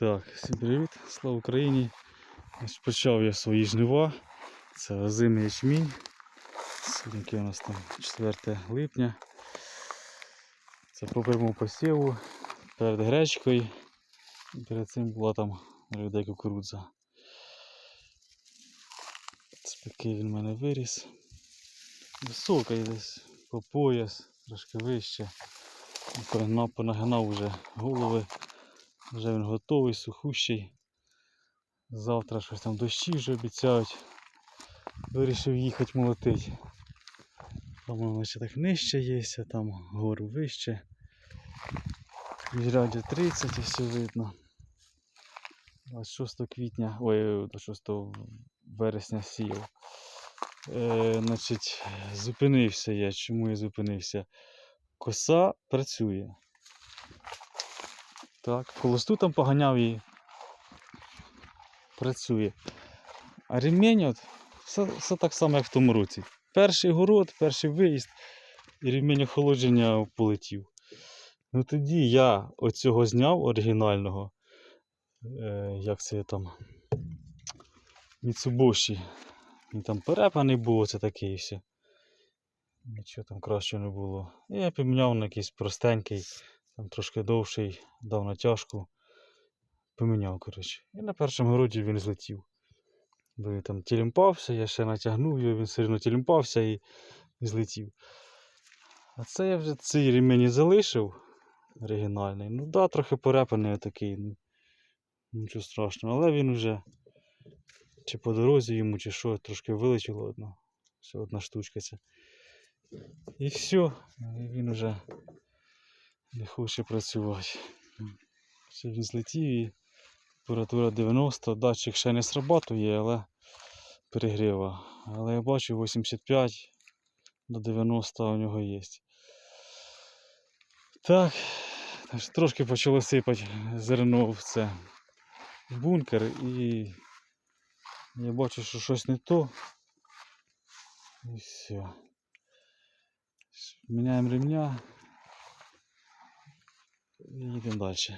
Так, всім привіт, слава Україні. Почав я свої жнива. Це озимий ячмінь. Сьогодні у нас там 4 липня. Це по прямому посіву перед гречкою. І Перед цим була там людей кукурудза. Це такий він в мене виріс. Високий десь по пояс, трошки вище. Понагинав вже голови. Вже він готовий, сухущий. Завтра щось там дощі вже обіцяють. Вирішив їхати молотить. По-моєму, ще так нижче є, а там гору вище. Міжряддя 30 і все видно. 26 квітня, ой, 26 вересня сіяв. Е, значить, зупинився я. Чому я зупинився? Коса працює. Так, холосту там поганяв її. Працює. А ремінь от, все, все так само, як в тому році. Перший город, перший виїзд, і ремінь охолодження полетів. Ну тоді я оцього зняв оригінального. Е, як це там? Міцубоші. Він там перепаний був, це таке і все. Нічого там краще не було. І я поміняв на якийсь простенький, там трошки довший, дав натяжку. Поміняв, коротше. І на першому городі він злетів. Бо він там тілімпався, я ще натягнув його, він все одно тілімпався і, злетів. А це я вже цей ремені залишив оригінальний. Ну да, трохи порепаний такий. Ну, нічого страшного, але він вже чи по дорозі йому, чи що, трошки вилетіло одно. Все одна штучка ця. І все, і він вже не хоче працювати. Все він злетів і температура 90, датчик ще не срабатує, але перегріва. Але я бачу 85 до 90 у нього є. Так, трошки почало сипати зерно в це в бункер і я бачу, що щось не то. І все. Міняємо ремня їдемо далі.